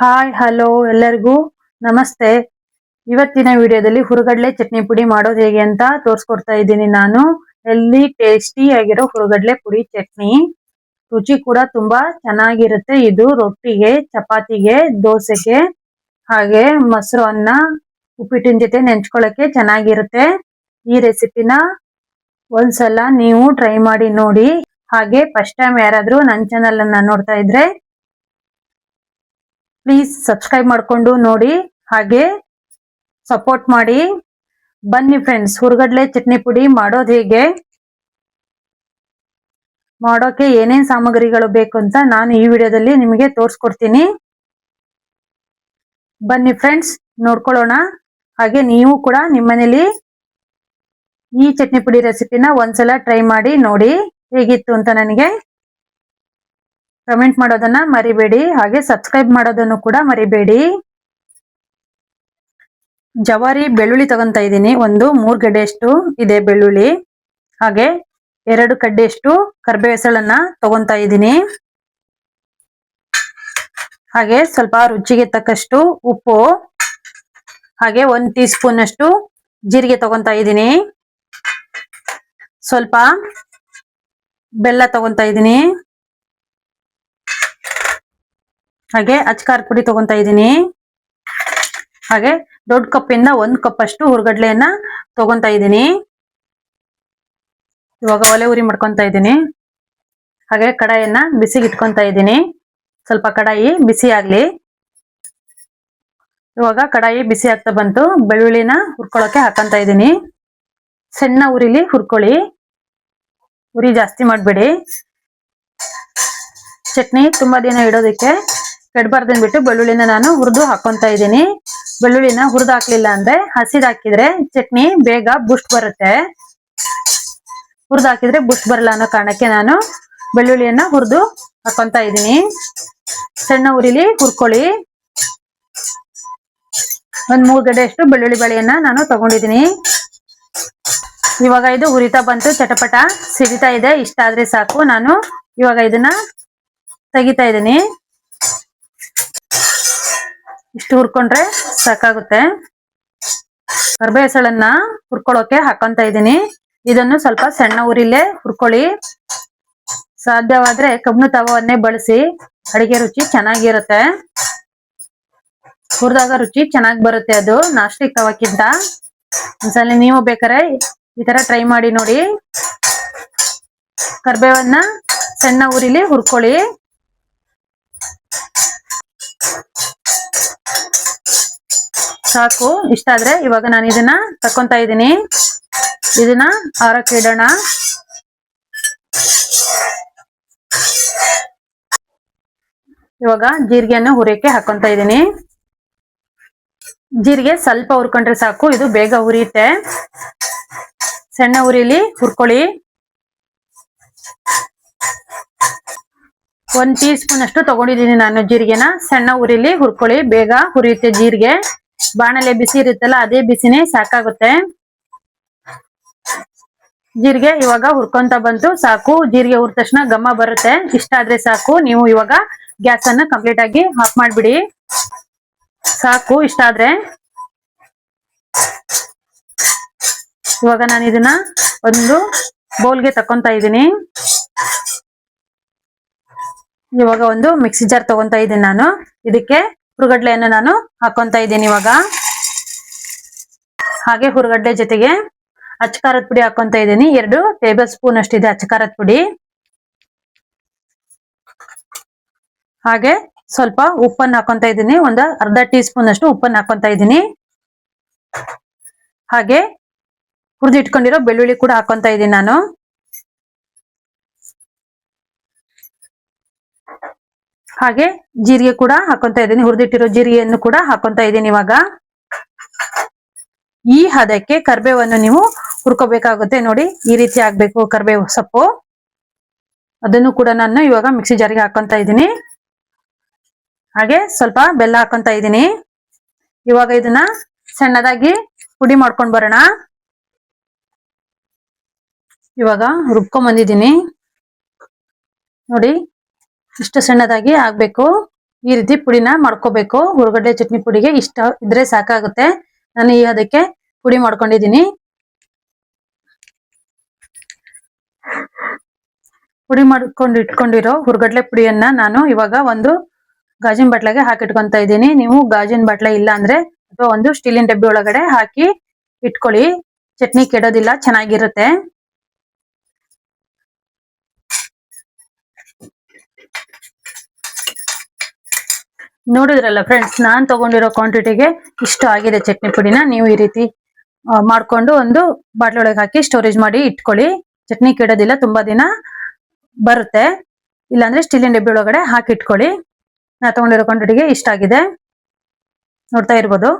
Hi hello ಎಲ್ಲರಿಗೂ. ನಮಸ್ತೆ. ಇವತ್ತಿನ ವಿಡಿಯೋದಲ್ಲಿ ಹುರುಗಡ್ಲೆ ಚಟ್ನಿ ಪುಡಿ ಮಾಡೋದು ಹೇಗೆ ಅಂತ ತೋರಿಸ್ಕೊಡ್ತಾ ಇದ್ದೀನಿ ನಾನು. ಎಲ್ಲಿ ಟೇಸ್ಟಿ ಆಗಿರೋ ಹುರುಗಡ್ಲೆ ಪುಡಿ ಚಟ್ನಿ. ರುಚಿ ಕೂಡ ತುಂಬಾ ಚೆನ್ನಾಗಿರುತ್ತೆ. ಇದು ರೊಟ್ಟಿಗೆ, ಚಪಾತಿಗೆ, ದೋಸೆಗೆ, ಹಾಗೆ ಮೊಸರು ಅನ್ನ, ಉಪ್ಪಿಟ್ಟಿನ ಜೊತೆ ನೆಂಚ್ಕೊಳ್ಳೋಕೆ ಚೆನ್ನಾಗಿರುತ್ತೆ. ಈ ರೆಸಿಪಿನ ಒಂದ್ಸಲ ನೀವು ಟ್ರೈ ಮಾಡಿ ನೋಡಿ. ಹಾಗೆ ಫಸ್ಟ್ ಟೈಮ್ ಯಾರಾದರೂ ನನ್ನ ಚಾನಲ್ ಅನ್ನ ನೋಡ್ತಾ ಇದ್ರೆ ಪ್ಲೀಸ್ ಸಬ್ಸ್ಕ್ರೈಬ್ ಮಾಡಿಕೊಂಡು ನೋಡಿ ಹಾಗೆ ಸಪೋರ್ಟ್ ಮಾಡಿ. ಬನ್ನಿ ಫ್ರೆಂಡ್ಸ್ ಹುರ್ಗಡ್ಲೆ ಚಟ್ನಿ ಪುಡಿ ಮಾಡೋದು ಹೇಗೆ? ಮಾಡೋಕೆ ಏನೇನು ಸಾಮಗ್ರಿಗಳು ಬೇಕು ಅಂತ ನಾನು ಈ ವಿಡಿಯೋದಲ್ಲಿ ನಿಮಗೆ ತೋರಿಸ್ಕೊಡ್ತೀನಿ. ಬನ್ನಿ ಫ್ರೆಂಡ್ಸ್ ನೋಡ್ಕೊಳ್ಳೋಣ. ಹಾಗೆ ನೀವು ಕೂಡ ನಿಮ್ಮನೇಲಿ ಈ ಚಟ್ನಿ ಪುಡಿ ರೆಸಿಪಿನ ಒಂದ್ಸಲ ಟ್ರೈ ಮಾಡಿ ನೋಡಿ ಹೇಗಿತ್ತು ಅಂತ ನನಗೆ ಕಮೆಂಟ್ ಮಾಡೋದನ್ನ ಮರಿಬೇಡಿ. ಹಾಗೆ ಸಬ್ಸ್ಕ್ರೈಬ್ ಮಾಡೋದನ್ನು ಕೂಡ ಮರಿಬೇಡಿ. ಜವಾರಿ ಬೆಳ್ಳುಳ್ಳಿ ತಗೊಂತ ಇದ್ದೀನಿ. ಒಂದು, ಮೂರ್ ಗಡ್ಡೆಯಷ್ಟು ಇದೆ ಬೆಳ್ಳುಳ್ಳಿ. ಹಾಗೆ ಎರಡು ಕಡ್ಡೆಯಷ್ಟು ಕರ್ಬೆ ಹೆಸಳನ್ನ ತಗೊಂತ ಇದ್ದೀನಿ. ಹಾಗೆ ಸ್ವಲ್ಪ ರುಚಿಗೆ ತಕ್ಕಷ್ಟು ಉಪ್ಪು. ಹಾಗೆ ಒಂದ್ ಟೀ ಸ್ಪೂನ್ ಅಷ್ಟು ಜೀರಿಗೆ ತಗೊಂತ ಇದ್ದೀನಿ. ಸ್ವಲ್ಪ ಬೆಲ್ಲ ತಗೊಂತ ಇದ್ದೀನಿ. ಹಾಗೆ ಅಚ್ಕಾರದ ಪುಡಿ ತಗೊಂತ ಇದ್ದೀನಿ. ಹಾಗೆ ದೊಡ್ಡ ಕಪ್ಪಿಂದ ಒಂದ್ ಕಪ್ ಅಷ್ಟು ಹುರ್ಗಡ್ಲೆಯನ್ನ ತಗೊಂತ ಇದ್ದೀನಿ. ಇವಾಗ ಒಲೆ ಉರಿ ಮಾಡ್ಕೊಂತ ಇದ್ದೀನಿ. ಹಾಗೆ ಕಡಾಯಿಯನ್ನ ಬಿಸಿಗೆ ಇಟ್ಕೊಂತ ಇದ್ದೀನಿ. ಸ್ವಲ್ಪ ಕಡಾಯಿ ಬಿಸಿ ಆಗ್ಲಿ. ಇವಾಗ ಕಡಾಯಿ ಬಿಸಿ ಆಗ್ತಾ ಬಂತು. ಬೆಳ್ಳುಳ್ಳಿನ ಹುರ್ಕೊಳಕ್ಕೆ ಹಾಕೊಂತ ಇದ್ದೀನಿ. ಸಣ್ಣ ಉರಿಲಿ ಹುರ್ಕೊಳ್ಳಿ. ಉರಿ ಜಾಸ್ತಿ ಮಾಡಬೇಡಿ. ಚಟ್ನಿ ತುಂಬಾ ದಿನ ಇಡೋದಕ್ಕೆ ಕೆಡಬಾರ್ದು ಅಂದ್ಬಿಟ್ಟು ಬೆಳ್ಳುಳ್ಳಿನ ನಾನು ಹುರಿದು ಹಾಕೊಂತ ಇದ್ದೀನಿ. ಬೆಳ್ಳುಳ್ಳಿನ ಹುರಿದು ಹಾಕ್ಲಿಲ್ಲ ಅಂದ್ರೆ ಹಸಿದ್ ಹಾಕಿದ್ರೆ ಚಟ್ನಿ ಬೇಗ ಬುಷ್ಟ್ ಬರುತ್ತೆ. ಹುರಿದು ಹಾಕಿದ್ರೆ ಬುಷ್ಟ್ ಬರಲ್ಲ ಅನ್ನೋ ಕಾರಣಕ್ಕೆ ನಾನು ಬೆಳ್ಳುಳ್ಳಿಯನ್ನ ಹುರಿದು ಹಾಕೊಂತ ಇದ್ದೀನಿ. ಸಣ್ಣ ಉರಿಲಿ ಹುರ್ಕೊಳ್ಳಿ. ಒಂದ್ ಮೂರ್ ಗಡೆಯಷ್ಟು ಬೆಳ್ಳುಳ್ಳಿ ಬಳೆಯನ್ನ ನಾನು ತಗೊಂಡಿದ್ದೀನಿ. ಇವಾಗ ಇದು ಹುರಿತಾ ಬಂತು, ಚಟಪಟ. ಸಿಡಿತಾ ಇದೆ, ಇಷ್ಟ ಆದ್ರೆ ಸಾಕು. ನಾನು ಇವಾಗ ಇದನ್ನ ತೆಗಿತಾ ಇದ್ದೀನಿ. ಇಷ್ಟು ಹುರ್ಕೊಂಡ್ರೆ ಸಾಕಾಗುತ್ತೆ. ಕರ್ಬೇ ಹೆಸಳನ್ನ ಹುರ್ಕೊಳ್ಳೋಕೆ ಹಾಕೊಂತ ಇದ್ದೀನಿ. ಇದನ್ನು ಸ್ವಲ್ಪ ಸಣ್ಣ ಉರಿಲೇ ಹುರ್ಕೊಳ್ಳಿ. ಸಾಧ್ಯವಾದ್ರೆ ಕಬ್ಬಿಣ ತವವನ್ನೇ ಬಳಸಿ. ಅಡಿಗೆ ರುಚಿ ಚೆನ್ನಾಗಿರುತ್ತೆ. ಹುರಿದಾಗ ರುಚಿ ಚೆನ್ನಾಗಿ ಬರುತ್ತೆ ಅದು ನಾಸ್ಟಿಕ್ ತವಕ್ಕಿಂತ ಒಂದ್ಸಲ ನೀವು ಬೇಕಾರೆ ಈ ತರ ಟ್ರೈ ಮಾಡಿ ನೋಡಿ. ಕರ್ಬೇವನ್ನ ಸಣ್ಣ ಉರಿಲಿ ಹುರ್ಕೊಳ್ಳಿ. ಸಾಕು, ಇಷ್ಟ ಆದ್ರೆ ಇವಾಗ ನಾನು ಇದನ್ನ ತಕೊಂತ ಇದ್ದೀನಿ. ಇದನ್ನ ಆರಕ್ಕೆ ಇಡೋಣ. ಇವಾಗ ಜೀರಿಗೆಯನ್ನು ಹುರಿಯಕ್ಕೆ ಹಾಕೊಂತ ಇದ್ದೀನಿ. ಜೀರಿಗೆ ಸ್ವಲ್ಪ ಹುರ್ಕೊಂಡ್ರೆ ಸಾಕು, ಇದು ಬೇಗ ಹುರಿಯುತ್ತೆ. ಸಣ್ಣ ಉರಿಲಿ ಹುರ್ಕೊಳ್ಳಿ. ಒಂದ್ ಟೀ ಸ್ಪೂನ್ ಅಷ್ಟು ತಗೊಂಡಿದ್ದೀನಿ ನಾನು ಜೀರಿಗೆನ. ಸಣ್ಣ ಉರಿಲಿ, ಹುರ್ಕೊಳ್ಳಿ, ಬೇಗ ಹುರಿಯುತ್ತೆ ಜೀರಿಗೆ. ಬಾಣಲೆ ಬಿಸಿ ಇರುತ್ತಲ್ಲ, ಅದೇ ಬಿಸಿನೇ ಸಾಕಾಗುತ್ತೆ. ಜೀರಿಗೆ ಇವಾಗ ಹುರ್ಕೊಂತ ಬಂತು, ಸಾಕು. ಜೀರಿಗೆ ಹುರಿದ ತಕ್ಷಣ ಗಮ್ಮ ಬರುತ್ತೆ. ಇಷ್ಟ ಆದ್ರೆ ಸಾಕು. ನೀವು ಇವಾಗ ಗ್ಯಾಸ್ ಅನ್ನ ಕಂಪ್ಲೀಟ್ ಆಗಿ ಆಫ್ ಮಾಡ್ಬಿಡಿ. ಸಾಕು, ಇಷ್ಟ ಆದ್ರೆ. ಇವಾಗ ನಾನು ಇದನ್ನ ಒಂದು ಬೌಲ್ಗೆ ತಕೊಂತ ಇದ್ದೀನಿ. ಇವಾಗ ಒಂದು ಮಿಕ್ಸಿ ಜಾರ್ ತಗೊಂತ ಇದ್ದೀನಿ ನಾನು. ಇದಕ್ಕೆ ಹುರುಗಡ್ಲೆಯನ್ನು ನಾನು ಹಾಕೊಂತ ಇದ್ದೀನಿ ಇವಾಗ. ಹಾಗೆ ಹುರುಗಡ್ಲೆ ಜೊತೆಗೆ ಅಚ್ಚಕಾರದ ಪುಡಿ ಹಾಕೊಂತ ಇದ್ದೀನಿ. ಎರಡು ಟೇಬಲ್ ಸ್ಪೂನ್ ಅಷ್ಟಿದೆ ಅಚ್ಚಕಾರದ ಪುಡಿ. ಹಾಗೆ ಸ್ವಲ್ಪ ಉಪ್ಪನ್ನು ಹಾಕೊಂತ ಇದ್ದೀನಿ. ಒಂದು ಅರ್ಧ ಟೀ ಸ್ಪೂನ್ ಅಷ್ಟು ಉಪ್ಪನ್ನು ಹಾಕೊಂತ ಇದ್ದೀನಿ. ಹಾಗೆ ಹುರಿದಿಟ್ಕೊಂಡಿರೋ ಬೆಳ್ಳುಳ್ಳಿ ಕೂಡ ಹಾಕೊಂತ ಇದ್ದೀನಿ ನಾನು. ಹಾಗೆ ಜೀರಿಗೆ ಕೂಡ ಹಾಕೊಂತ ಇದ್ದೀನಿ. ಹುರಿದಿಟ್ಟಿರೋ ಜೀರಿಗೆಯನ್ನು ಕೂಡ ಹಾಕೊಂತ ಇದ್ದೀನಿ ಇವಾಗ. ಈ ಹದಕ್ಕೆ ಕರ್ಬೇವನ್ನು ನೀವು ಹುರ್ಕೋಬೇಕಾಗುತ್ತೆ. ನೋಡಿ, ಈ ರೀತಿ ಆಗ್ಬೇಕು ಕರ್ಬೇವು ಸೊಪ್ಪು. ಅದನ್ನು ಕೂಡ ನಾನು ಇವಾಗ ಮಿಕ್ಸಿ ಜಾರಿಗೆ ಹಾಕೊಂತ ಇದ್ದೀನಿ. ಹಾಗೆ ಸ್ವಲ್ಪ ಬೆಲ್ಲ ಹಾಕೊಂತ ಇದ್ದೀನಿ. ಇವಾಗ ಇದನ್ನ ಸಣ್ಣದಾಗಿ ಪುಡಿ ಮಾಡ್ಕೊಂಡ್ ಬರೋಣ. ಇವಾಗ ರುಬ್ಕೊಂಡ್ ಬಂದಿದ್ದೀನಿ. ನೋಡಿ ಇಷ್ಟು ಸಣ್ಣದಾಗಿ ಆಗ್ಬೇಕು. ಈ ರೀತಿ ಪುಡಿನ ಮಾಡ್ಕೋಬೇಕು. ಹುರ್ಗಡ್ಡೆ ಚಟ್ನಿ ಪುಡಿಗೆ ಇಷ್ಟ ಇದ್ರೆ ಸಾಕಾಗುತ್ತೆ. ನಾನು ಈಗ ಅದಕ್ಕೆ ಪುಡಿ ಮಾಡ್ಕೊಂಡಿದ್ದೀನಿ. ಪುಡಿ ಮಾಡ್ಕೊಂಡು ಇಟ್ಕೊಂಡಿರೋ ಹುರ್ಗಡ್ಲೆ ಪುಡಿಯನ್ನ ನಾನು ಇವಾಗ ಒಂದು ಗಾಜಿನ ಬಟ್ಲಾಗೆ ಹಾಕಿಟ್ಕೊಂತ ಇದ್ದೀನಿ. ನೀವು ಗಾಜಿನ ಬಟ್ಲೆ ಇಲ್ಲ ಅಂದ್ರೆ ಅಥವಾ ಒಂದು ಸ್ಟೀಲಿನ ಡಬ್ಬಿ ಒಳಗಡೆ ಹಾಕಿ ಇಟ್ಕೊಳ್ಳಿ. ಚಟ್ನಿ ಕೆಡೋದಿಲ್ಲ, ಚೆನ್ನಾಗಿರುತ್ತೆ. ನೋಡಿದ್ರಲ್ಲ ಫ್ರೆಂಡ್ಸ್ ನಾನ್ ತಗೊಂಡಿರೋ ಕ್ವಾಂಟಿಟಿಗೆ ಇಷ್ಟು ಆಗಿದೆ ಚಟ್ನಿ ಪುಡಿನ, ನೀವು ಈ ರೀತಿ ಮಾಡ್ಕೊಂಡು ಒಂದು ಬಾಟ್ಲೊಳಗೆ ಹಾಕಿ ಸ್ಟೋರೇಜ್ ಮಾಡಿ ಇಟ್ಕೊಳ್ಳಿ. ಚಟ್ನಿ ಕೆಡೋದಿಲ್ಲ, ತುಂಬಾ ದಿನ ಬರುತ್ತೆ. ಇಲ್ಲಾಂದ್ರೆ ಸ್ಟೀಲಿನ ಡಬ್ಬಿ ಒಳಗಡೆ ಹಾಕಿ ಇಟ್ಕೊಳ್ಳಿ. ನಾ ತಗೊಂಡಿರೋ ಕ್ವಾಂಟಿಟಿಗೆ ಇಷ್ಟ ಆಗಿದೆ. ನೋಡ್ತಾ ಇರ್ಬೋದು.